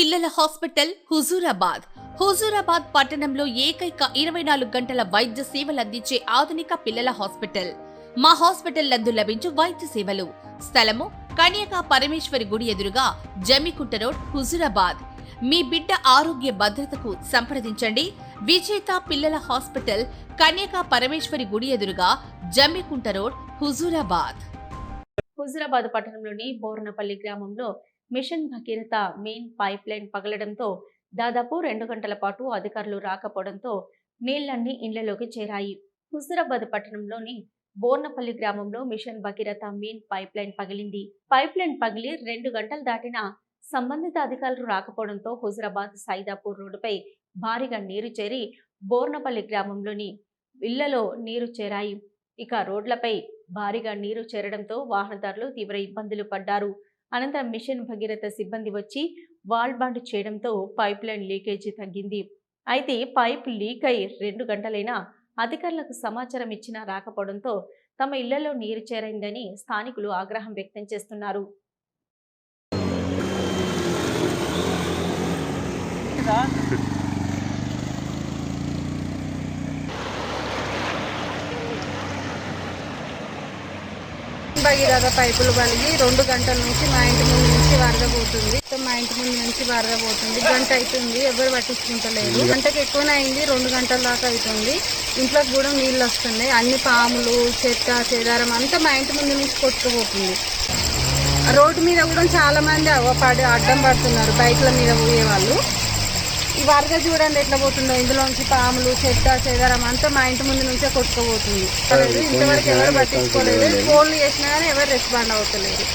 పిల్లల హాస్పిటల్ హుజూరాబాద్. హుజూరాబాద్ పట్టణంలో ఏకైక ఇరవై నాలుగు గంటల వైద్య సేవలు అందించే ఆధునిక పిల్లల హాస్పిటల్. మా హాస్పిటల్ నందు లభించు వైద్య సేవలు. స్థలము కన్యకా పరమేశ్వరి గుడి ఎదురుగా జమ్మికుంట రోడ్ హుజూరాబాద్. మీ బిడ్డ ఆరోగ్య భద్రతకు సంప్రదించండి. విజేత పిల్లల హాస్పిటల్ కన్యకా పరమేశ్వరి గుడి ఎదురుగా జమ్మికుంట రోడ్ హుజూరాబాద్. హుజూరాబాద్ పట్టణంలోని బోర్నపల్లి గ్రామంలో mission Bhagiratha main pipeline పగలడంతో దాదాపు రెండు గంటల పాటు అధికారులు రాకపోవడంతో నీళ్ళన్నీ ఇళ్ళలోకి చేరాయి. హుజూరాబాద్ పట్టణంలోని బోర్నపల్లి గ్రామంలో mission Bhagiratha main pipeline పగిలింది. పైప్ లైన్ పగిలి రెండు గంటలు దాటినా సంబంధిత అధికారులు రాకపోవడంతో హుజరాబాద్ సైదాపూర్ రోడ్డుపై భారీగా నీరు చేరి బోర్నపల్లి గ్రామంలోని ఇళ్ళలో నీరు చేరాయి. ఇక రోడ్లపై భారీగా నీరు చేరడంతో వాహనదారులు తీవ్ర ఇబ్బందులు పడ్డారు. అనంతరం మిషన్ భగీరథ సిబ్బంది వచ్చి వాల్ బాండ్ చేయడంతో పైప్ లైన్ లీకేజీ తగ్గింది. అయితే పైప్ లీక్ అయి రెండు గంటలైనా అధికారులకు సమాచారం ఇచ్చినా రాకపోవడంతో తమ ఇళ్ళలో నీరు చేరైందని స్థానికులు ఆగ్రహం వ్యక్తం చేస్తున్నారు. భగీరథ పైపులు పలిగి రెండు గంటల నుంచి మా ఇంటి ముందు నుంచి వరద పోతుంది. మా ఇంటి ముందు నుంచి వరద పోతుంది. గంట అవుతుంది. ఎవరు పట్టించుకుంటలేదు గంటకి ఎక్కువనే అయింది. రెండు గంటల దాకా అవుతుంది. ఇంట్లోకి కూడా నీళ్ళు వస్తున్నాయి. అన్ని పాములు చెత్త చెదారం అంతా మా ఇంటి ముందు నుంచి కొట్టుకుపోతుంది. రోడ్డు మీద కూడా చాలా మంది పడి అడ్డం పడుతున్నారు. బైక్ల మీద పోయే వాళ్ళు ఈ వరద చూడండి ఎట్లా పోతుందో. ఇందులోంచి పాములు చెత్త చెదారం అంతా మా ఇంటి ముందు నుంచే కొట్టుకుపోతుంది. ఇంతవరకు ఎవరు పట్టించుకోలేదు. ఫోన్లు చేసినా కానీ ఎవరు రెస్పాండ్ అవుతలేరు